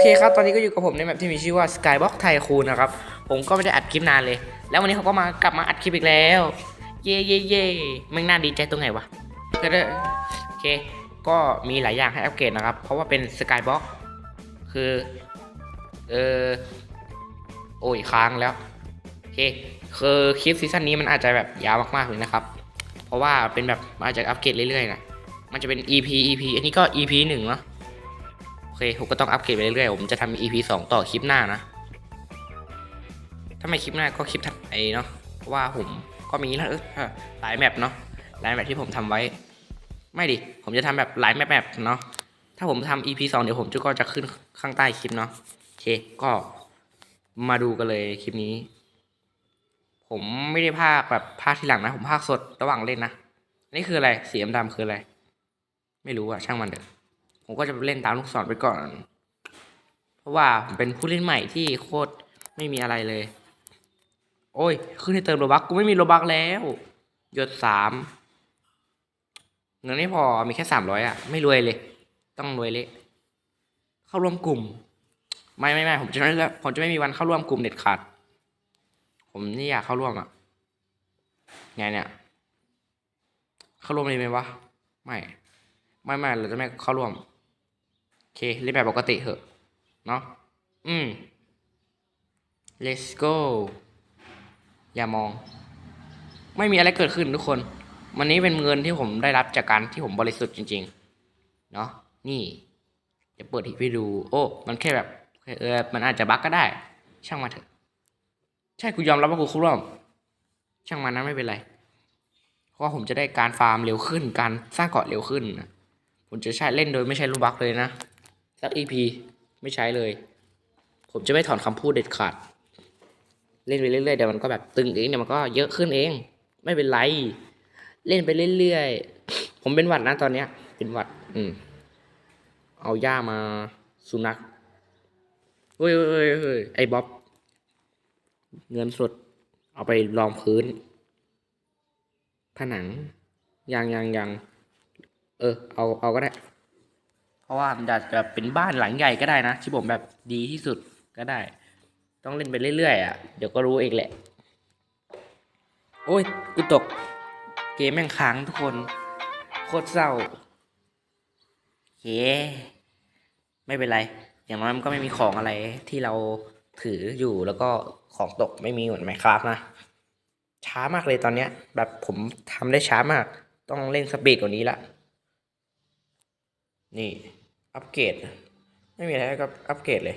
เคครับตอนนี้ก็อยู่กับผมในแบบที่มีชื่อว่า Skybox Tycoon นะครับ ผมก็ไม่ได้อัดคลิปนานเลย แล้ววันนี้เขาก็มากลับมาอัดคลิปอีกแล้ว เย่เย่เย่ไม่งน่าดีใจตรงไหนวะก็ได้โอเค ก็มีหลายอย่างให้อัปเกรดนะครับ เพราะว่าเป็น Skybox คือ เออโอ้ยค้างแล้วโอเคคือคลิปซีซั่นนี้มันอาจจะแบบยาวมากๆเลยนะครับ เพราะว่าเป็นแบบมาจากอัปเกรดเรื่อยๆนะมันจะเป็น EP EP อันนี้ก็ EP หนึ่งเนาะ เคผมก็ต้องอัปเกรดไปเรื่อยๆ ผมจะทำ EP 2ต่อคลิปหน้านะ ถ้าไม่คลิปหน้าก็คลิปถัดไปเนาะ เพราะว่าผมก็มีแล้วหลายแมปเนาะ หลายแมปที่ผมทำไว้ ไม่ดิ ผมจะทำแบบหลายแมปแมปเนาะ ถ้าผมทำ EP 2เดี๋ยวผมจะก็จะขึ้นข้างใต้คลิปเนาะโอเค ก็มาดูกันเลยคลิปนี้ ผมไม่ได้พากแบบพากทีหลังนะ ผมพากสดระหว่างเล่นนะ นี่คืออะไรสีดำๆคืออะไร ไม่รู้อะช่างมันเถอะ ผมก็จะเล่นตามลูกศรไปก่อน เพราะว่าผมเป็นผู้เล่นใหม่ที่โคตรไม่มีอะไรเลย โอ้ย ขึ้นให้เติมโลบักกูไม่มีโลบักแล้ว หยดสามเงินไม่พอมีแค่สามร้อยอะ ไม่รวยเลย ต้องรวยเละเข้าร่วมกลุ่ม ไม่ไม่ไม่ผมจะไม่ผมจะไม่มีวันเข้าร่วมกลุ่มเด็ดขาด ผมนี่อยากเข้าร่วมอะไงเนี่ย เข้าร่วมเลยไหมวะ ไม่ ไม่ไม่เราจะไม่เข้าร่วม โอเคเล่นแบบปกติเถอะเนาะอืม let's go อย่ามอง ไม่มีอะไรเกิดขึ้นทุกคน วันนี้เป็นเงินที่ผมได้รับจากการที่ผมบริสุทธิ์จริง ๆ เนาะนี่จะเปิดทีให้ดู โอ้ มันแค่แบบเออมันอาจจะบั๊กก็ได้ ช่างมาเถอะ ใช่กูยอมรับว่ากูเข้าร่วมช่างมันนะไม่เป็นไร เพราะว่าผมจะได้การฟาร์มเร็วขึ้น การสร้างเกาะเร็วขึ้นนะผมจะใช้เล่นโดยไม่ใช้ลูกบักเลยนะ สักอีพีไม่ใช้เลย ผมจะไม่ถอนคำพูดเด็ดขาด เล่นไปเรื่อยๆเดี๋ยวมันก็แบบตึงเองเดี๋ยวมันก็เยอะขึ้นเอง ไม่เป็นไร เล่นไปเรื่อยๆ ผมเป็นหวัดนะตอนเนี้ย เป็นหวัด อืม เอาย่ามาสุนัขเฮ้ยเฮ้ยเฮ้ยไอ้บ๊อบ เงินสด เอาไปรองพื้น ผนังยังยังยังเออ เอา เอาก็ได้ ราะว่ามันจะแบบเป็นบ้านหลังใหญ่ก็ได้นะ ที่ผมแบบดีที่สุดก็ได้ ต้องเล่นไปเรื่อยๆอะเดี๋ยวก็รู้เองแหละ โอ้ยกูตก เกมแม่งค้างทุกคน โคตรเศร้าเย้ไม่เป็นไร อย่างน้อยมันก็ไม่มีของอะไรที่เราถืออยู่แล้วก็ของตกไม่มีเหมือนไมครับนะ ช้ามากเลยตอนเนี้ย แบบผมทำได้ช้ามาก ต้องเล่นสปีดกว่านี้ละนี่ อัปเกรดไม่มีอะไรก็อัปเกรดเลย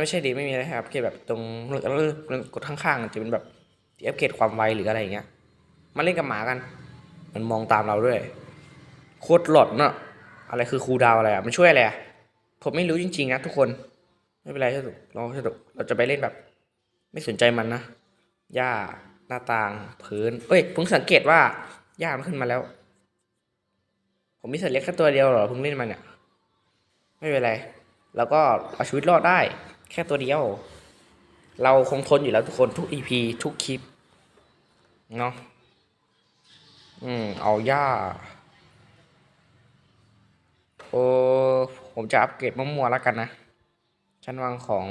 ไม่ใช่ดีไม่มีอะไรให้อัปเกรดแบบตรงกดข้างๆจะเป็นแบบที่อัปเกรดความไวหรืออะไรอย่างเงี้ยมาเล่นกับหมากัน มันมองตามเราด้วยโคตรหลอนเนาะอะไรคือครูดาวอะไรอะมันช่วยอะไรอะผมไม่รู้จริงๆนะทุกคนไม่เป็นไรสนุกเราสนุกเราจะไปเล่นแบบ ไม่สนใจมันนะหญ้าหน้าต่างพื้นเอ้ยเพิ่งสังเกตว่าหญ้ามันขึ้นมาแล้ว ผมมีสัตว์เลี้ยงแค่ตัวเดียวเหรอเพิ่งเล่นมันเนี่ย ไม่เป็นไร แล้วก็เอาชีวิตรอดได้ แค่ตัวเดียว เราคงทนอยู่แล้วทุกคนทุกอีพีทุกคลิป เนาะอืม เอาหญ้าโอ้ผมจะอัปเกรดมั่วๆแล้วกันนะ ชั้นวางของ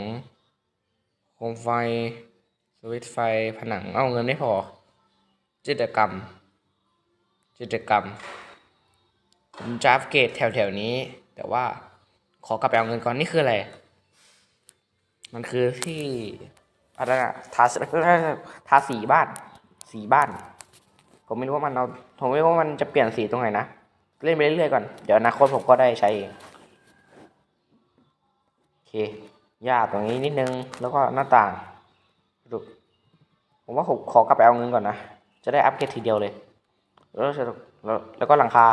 โคมไฟ สวิตไฟผนัง เอาเงินไม่พอ จิตกรรม จิตกรรม ผมจะอัปเกรดแถวๆนี้ แต่ว่า ขอกลับไปเอาเงินก่อนนี่คืออะไร มันคือที่อะไรนะทาสทาสีบ้าน สีบ้าน ผมไม่รู้ว่ามันเอาผมไม่รู้ว่ามันจะเปลี่ยนสีตรงไหนนะเล่นไปเรื่อยๆก่อน เดี๋ยวอนาคตผมก็ได้ใช้เองโอเคหญ้าตรงนี้นิดนึง แล้วก็หน้าต่างดูผมว่าผมขอกลับไปเอาเงินก่อนนะ จะได้อัปเกรดทีเดียวเลย แล้วจแล้วแล้วก็หลังคา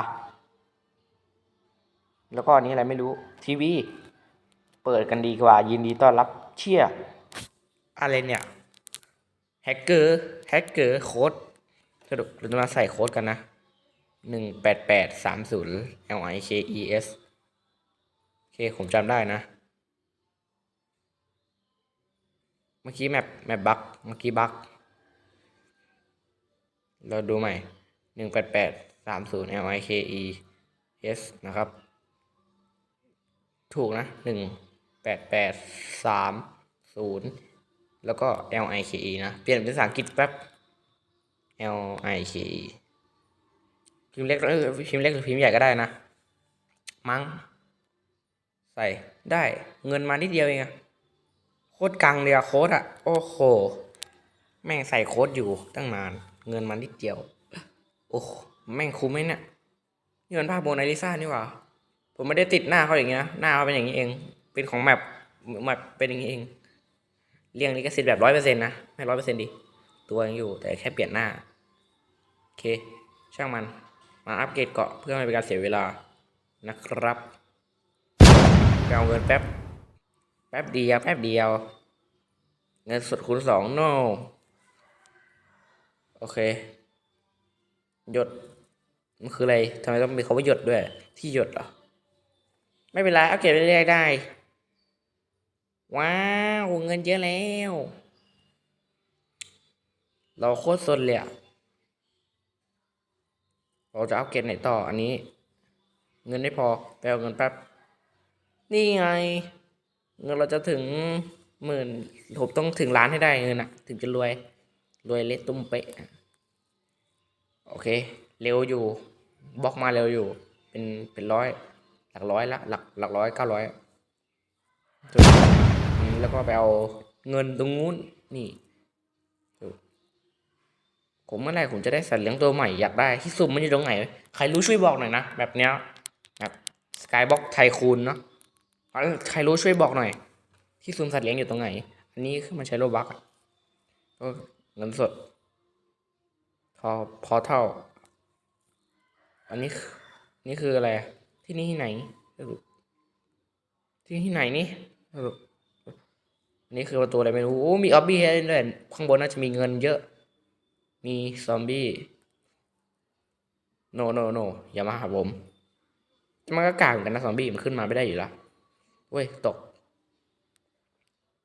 แล้วก็อันนี้อะไรไม่รู้ ทีวี เปิดกันดีกว่า ยินดีต้อนรับเชี่ยอะไรเนี่ยแฮกเกอร์แฮกเกอร์โค้ดสรุปเราจะมาใส่โค้ดกันนะหนึ่งแปดแปดสามศูนย์ L I K E S โอเค ผมจำได้นะ เมื่อกี้แมปแมปบักเมื่อกี้บักเราดูใหม่หนึ่งแปดแปดสามศูนย์ L I K E S นะครับ ถูกนะหนึ่งแปดแปดสามศูนย์แล้วก็ L I K E นะ เปลี่ยนเป็นภาษาอังกฤษแป๊บ L I K E พิมพ์เล็กเออพิมพ์เล็กหรือพิมพ์ใหญ่ก็ได้นะ มั้ง ใส่ได้เงินมานิดเดียวเองอะโคตรกังเลยอะโค้ดอะโอ้โห แม่งใส่โค้ดอยู่ตั้งนาน เงินมานิดเดียว โอ้โหแม่งคุ้มไหมเนี่ยนี่มันภาพโมนาลิซ่านี่หว่า ผมไม่ได้ติดหน้าเขาอย่างนี้นะหน้าเขาเป็นอย่างนี้เอง เป็นของแมปแมปเป็นอย่างนี้เอง เรียงลิขสิทธิ์แบบร้อยเปอร์เซ็นต์นะ ไม่ร้อยเปอร์เซ็นต์ดิ ตัวยังอยู่แต่แค่เปลี่ยนหน้า โอเค ช่างมัน มาอัปเกรดเกาะเพื่อไม่เป็นการเสียเวลา นะครับไปเอาเงินแป๊บ แป๊บเดียว แป๊บเดียว เงินสดคูณสอง no โอเค หยด มันคืออะไรทำไมต้องมีคำว่าหยดด้วย ที่หยดเหรอ ไม่เป็นไรอัปเกรดเรื่อยๆได้ ว้าวเงินเยอะแล้ว เราโคตรสนเลยอะเราจะอัปเกรดไหนต่ออันนี้ เงินไม่พอไปเอาเงินแป๊บ นี่ไง เงินเราจะถึงหมื่นผมต้องถึงล้านให้ได้เงินอะถึงจะรวย รวยเละตุ้มเป๊ะโอเค เร็วอยู่บล็อกมาเร็วอยู่ เป็นเป็นร้อย หลักร้อยละหลักหลักร้อยเก้าร้อยแล้วก็ไปเอาเงินตรงนู้นนี่ดูผมเมื่อไรผมจะได้สัตว์เลี้ยงตัวใหม่อยากได้ที่ซุ่มมันอยู่ตรงไหน ใครรู้ช่วยบอกหน่อยนะแบบเนี้ยแบบสกายบ็อกไทคูนเนาะใครรู้ช่วยบอกหน่อย ที่ซุ่มสัตว์เลี้ยงอยู่ตรงไหน อันนี้คือมันใช้โลบักอะก็เงินสดพอพอเท่า อันนี้นี่คืออะไร ที่นี่ที่ไหนสรุปที่ที่ไหนนี่สรุปอันนี้คือประตูอะไรไม่รู้โอ้มีออบบี้ให้เล่นด้วยข้างบนน่าจะมีเงินเยอะ มีซอมบี้โนโนโนอย่ามาหาผมมันก็กลางกันนะซอมบี้มันขึ้นมาไม่ได้อยู่แล้วเว้ยตก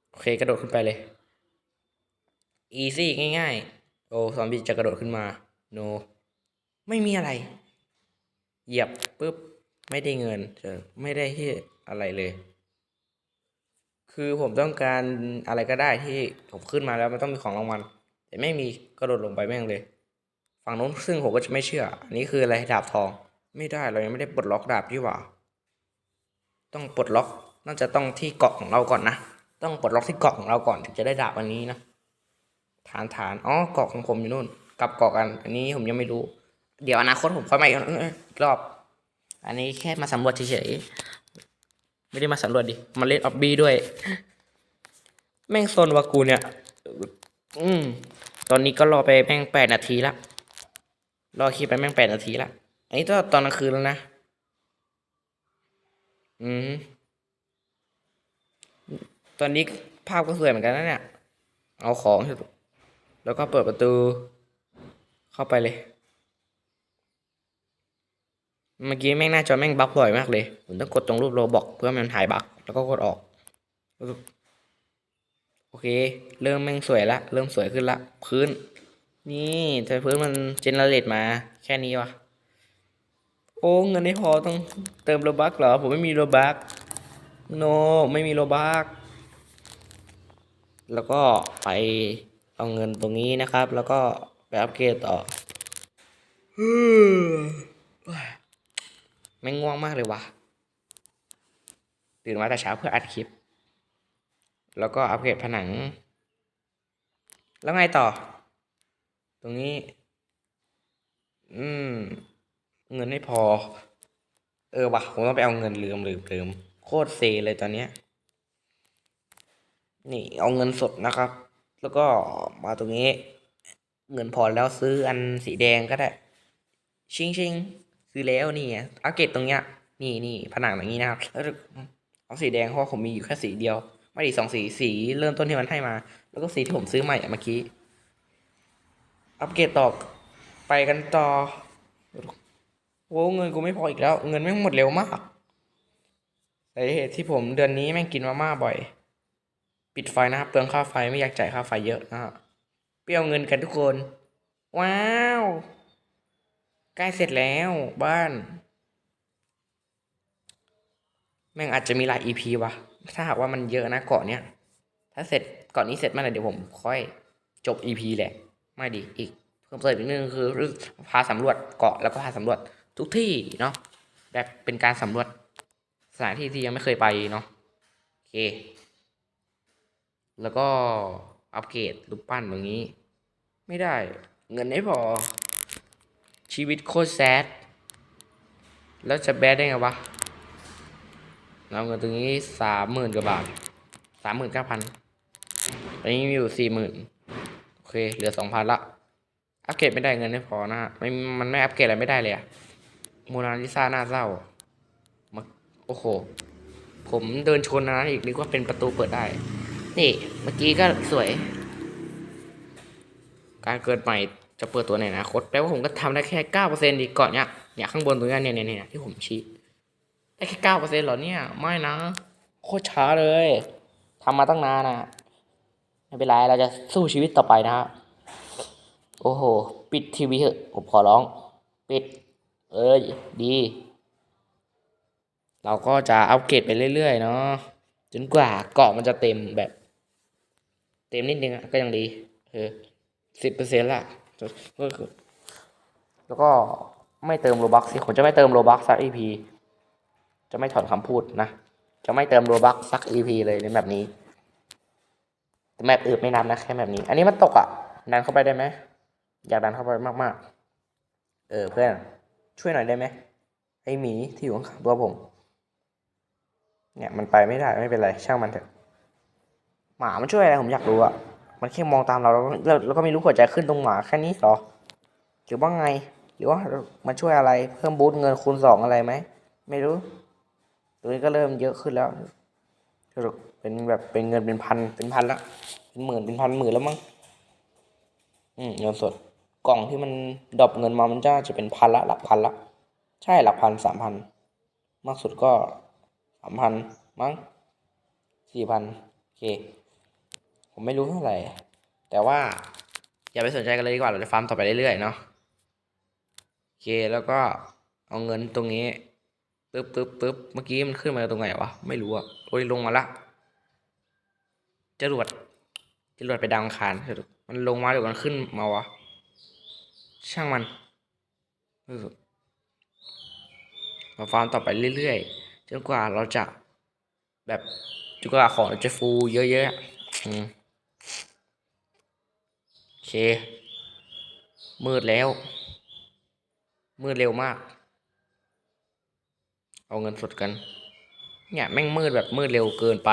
โอเคกระโดดขึ้นไปเลยอีซี่ง่ายๆ โอ้ซอมบี้จะกระโดดขึ้นมา โน ไม่มีอะไร เหยียบปุ๊บ ไม่ได้เงินเจอไม่ได้ที่อะไรเลย คือผมต้องการอะไรก็ได้ที่ผมขึ้นมาแล้วมันต้องมีของรางวัลแต่ไม่มีกระโดดลงไปแม่งเลย ฝั่งนู้นซึ่งผมก็จะไม่เชื่อ อันนี้คืออะไรดาบทอง ไม่ได้เรายังไม่ได้ปลดล็อกดาบที่หว่า ต้องปลดล็อกน่าจะต้องที่เกาะของเราก่อนนะต้องปลดล็อกที่เกาะของเราก่อนถึงจะได้ดาบอันนี้นะฐานฐานอ๋อเกาะของผมอยู่นู่น กลับเกาะกัน อันนี้ผมยังไม่รู้ เดี๋ยวอนาคตผมค่อยมาอีกรอบ อันนี้แค่มาสำรวจเฉยๆ ไม่ได้มาสำรวจดิ มาเล่นออบบี้ด้วย แม่งโซนวากูเนี่ย อืม ตอนนี้ก็รอไปแม่งแปดนาทีละ รอคลิปไปแม่งแปดนาทีละ อันนี้ตอนตอนกลางคืนแล้วนะ อืม ตอนนี้ภาพก็สวยเหมือนกันนะเนี่ย เอาของเถอะแล้วก็เปิดประตู เข้าไปเลย เมื่อกี้แม่งหน้าจอแม่งบั๊กบ่อยมากเลย ผมต้องกดตรงรูปโรบอกเพื่อมันหายบั๊กแล้วก็กดออก โอเค เริ่มแม่งสวยละ เริ่มสวยขึ้นละ พื้น นี่แต่พื้นมันเจนเนเรตมา แค่นี้วะโอ้เงินไม่พอต้องเติมโรบักเหรอ ผมไม่มีโรบักโน ไม่มีโรบักแล้วก็ไปเอาเงินตรงนี้นะครับ แล้วก็ไปอัปเกรดต่อ ไม่ง่วงมากเลยวะตื่นมาแต่เช้าเพื่ออัดคลิป แล้วก็อัปเกรดผนัง แล้วไงต่อ ตรงนี้ อืม เงินไม่พอ เออวะผมต้องไปเอาเงินลืมลืมลืมโคตรเซเลยตอนเนี้ย นี่เอาเงินสดนะครับ แล้วก็มาตรงนี้ เงินพอแล้วซื้ออันสีแดงก็ได้ ชิงชิง ซื้อแล้วนี่อัปเกรดตรงเนี้ย นี่นี่ผนังอย่างนี้นะครับแล้วเอาสีแดงเพราะว่าผมมีอยู่แค่สีเดียว ไม่ดีสองสีสีเริ่มต้นที่มันให้มา แล้วก็สีที่ผมซื้อใหม่เมื่อกี้ อัปเกรดต่อไปกันต่อโว้เงินกูไม่พออีกแล้ว เงินแม่หมดเร็วมากสาเหตุที่ผมเดือนนี้แม่งกินมาม่าบ่อย ปิดไฟนะครับเปลืองค่าไฟไม่อยากจ่ายค่าไฟเยอะนะฮะเปรี้ยวเงินกันทุกคน ว้าว ใกล้เสร็จแล้วบ้าน แม่งอาจจะมีหลาย EP ว่ะถ้าหากว่ามันเยอะนะเกาะเนี้ยถ้าเสร็จเกาะนี้เสร็จเมื่อไหร่เดี๋ยวผมค่อยจบ EP แหละ ไม่ดีอีกเพิ่มเติมอีกนิดนึงคือพาสำรวจเกาะแล้วก็พาสำรวจทุกที่เนาะแบบเป็นการสำรวจสถานที่ที่ยังไม่เคยไปเนาะโอเค แล้วก็อัปเกรดรูปปั้นตรงนี้ ไม่ได้เงินไม่พอ ชีวิตโคตรแซด แล้วจะแบดได้ไงวะเราเงินตรงนี้สามหมื่นกว่าบาทสามหมื่นเก้าพันตอนนี้มีอยู่สี่หมื่นโอเค เหลือสองพันละ อัปเกรดไม่ได้เงินไม่พอนะฮะไม่มันไม่อัปเกรดอะไรไม่ได้เลยอะโมนาลิซาหน้าเศร้ามาโอ้โห ผมเดินชนอันนั้นอีกนึกว่าเป็นประตูเปิดได้ นี่ เมื่อกี้ก็สวย การเกิดใหม่ จะเปิดตัวในอนาคตแปลว่าผมก็ทำได้แค่เก้าเปอร์เซ็นต์ดีก่อนเนี่ยเนี่ยข้างบนตรงนี้เนี่ยเนี่ยนะที่ผมชี้ได้แค่เก้าเปอร์เซ็นต์หรอเนี่ย ไม่นะ โคตรช้าเลยทำมาตั้งนานนะไม่เป็นไรเราจะสู้ชีวิตต่อไปนะฮะโอ้โห ปิดทีวีเถอะผมขอร้อง ปิด เอ้ยดี เราก็จะอัปเกรดไปเรื่อยๆเนาะจนกว่าเกาะมันจะเต็มแบบ เต็มนิดนึงก็ยังดี เออสิบเปอร์เซ็นต์ละ ก็คือ แล้วก็ไม่เติมโลบักสิผมจะไม่เติมโลบักสักอีพีจะไม่ถอนคำพูดนะ จะไม่เติมโลบักสักอีพีเลยในแบบนี้แมปอื่นไม่นับนะแค่แบบนี้ อันนี้มันตกอะ ดันเข้าไปได้ไหมอยากดันเข้าไปมากๆ เออเพื่อน ช่วยหน่อยได้ไหมไอหมีที่อยู่ข้างตัวผม เนี่ยมันไปไม่ได้ไม่เป็นไร ช่างมันเถอะหมามันช่วยอะไรผมอยากรู้อะ มันแค่มองตามเราแล้วแล้วก็ไม่รู้หัวใจขึ้นตรงหมาแค่นี้เหรอ หรือว่าไง หรือว่ามันช่วยอะไรเพิ่มบูทเงินคูณสองอะไรไหม ไม่รู้ ตัวนี้ก็เริ่มเยอะขึ้นแล้วสรุปเป็นแบบเป็นเงินเป็นพันเป็นพันละเป็นหมื่นเป็นพันหมื่นแล้วมั้ง อืมเงินสด กล่องที่มันดรอปเงินมามันจะจะเป็นพันละหลักพันละ ใช่หลักพันสามพันมากสุดก็สามพันมั้งสี่พันโอเค ผมไม่รู้เท่าไหร่ แต่ว่า อย่าไปสนใจกันเลยดีกว่าเราจะฟาร์มต่อไปเรื่อยๆเนาะโอเคแล้วก็เอาเงินตรงนี้ปึ๊บปึ๊บปึ๊บเมื่อกี้มันขึ้นมาตรงไหนวะไม่รู้อะโอ้ยลงมาละจรวดจรวดไปดังคารมันลงมาเดี๋ยวมันขึ้นมาวะช่างมันเราฟาร์มต่อไปเรื่อยๆจนกว่าเราจะแบบจนกว่าของเราจะฟูเยอะๆอะอืมโอ เค มืดแล้ว มืดเร็วมาก เอาเงินสดกัน เนี่ยแม่งมืดแบบมืดเร็วเกินไป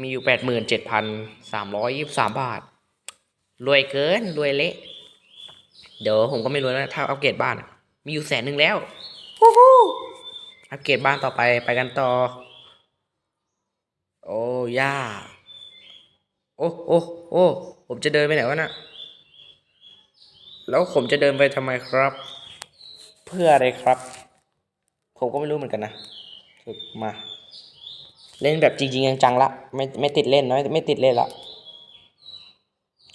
มีอยู่แปดหมื่นเจ็ดพันสามร้อยยี่สิบสามบาท รวยเกิน รวยเละ เดี๋ยวผมก็ไม่รวยนะถ้าอัปเกรดบ้านอะมีอยู่แสนหนึ่งแล้วฮู้ฮู้อัปเกรดบ้านต่อไปไปกันต่อ โอ้ย่า โอ้โอ้ โอ้ ผมจะเดินไปไหนวะน่ะแล้วผมจะเดินไปทำไมครับ เพื่ออะไรครับ ผมก็ไม่รู้เหมือนกันนะฝึกมา เล่นแบบจริงๆจังๆละไม่ไม่ติดเล่นน้อยไม่ติดเล่นละ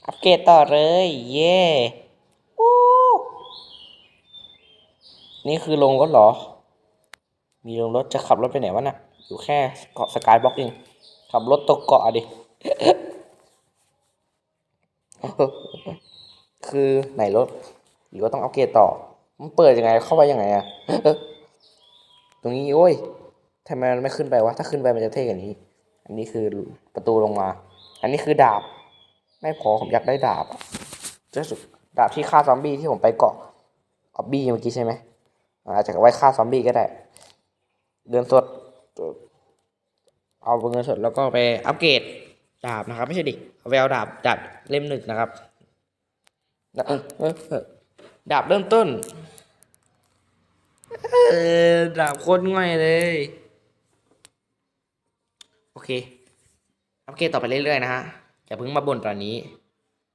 อัปเกรดต่อเลย เย่วู้นี่คือลงรถเหรอ มีลงรถจะขับรถไปไหนวะน่ะ อยู่แค่เกาะสกายบล็อกเองขับรถตกเกาะอะดิ คือไหนรถหรือว่าต้องอัปเกรดต่อ มันเปิดยังไงเข้าไปยังไงอะตรงนี้โอ้ยทำไมมันไม่ขึ้นไปวะถ้าขึ้นไปมันจะเท่กว่านี้ อันนี้คือประตูลงมา อันนี้คือดาบ ไม่พอผมอยากได้ดาบจะสุดดาบที่ฆ่าซอมบี้ที่ผมไปเกาะออบบี้เมื่อกี้ใช่ไหมอาจจะไว้ฆ่าซอมบี้ก็ได้เดือนสด เอาเงินสดแล้วก็ไปอัปเกรดดาบนะครับ ไม่ใช่ดิ เอาไปเอาดาบดาบเล่มหนึ่งนะครับดาบเริ่มต้นดาบโคตรง่ายเลย โอเคอัปเกรดต่อไปเรื่อยๆนะฮะอย่าเพิ่งมาบ่นตอนนี้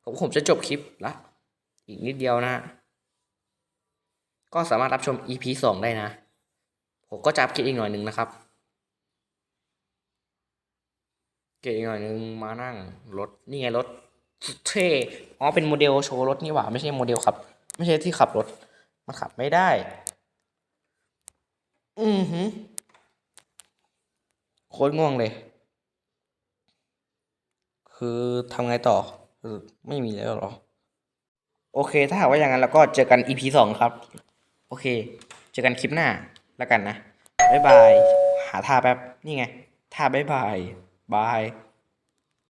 ผมผมจะจบคลิปละอีกนิดเดียวนะฮะก็สามารถรับชม EP สองได้นะ ผมก็จะอัปเกรดอีกหน่อยหนึ่งนะครับ เกรดอีกหน่อยนึงมานั่งรถนี่ไงรถเท่อ๋อเป็นโมเดลโชว์รถนี่หว่าไม่ใช่โมเดลขับ ไม่ใช่ที่ขับรถมันขับไม่ได้ อือหือโคตรง่วงเลย คือทำไงต่อไม่มีแล้วหรอ โอเค ถ้าหากว่าอย่างนั้นเราก็เจอกัน EP สองครับ โอเค เจอกันคลิปหน้าแล้วกันนะ บ๊ายบาย หาท่าแป๊บ นี่ไง ท่าบ๊ายบาย บาย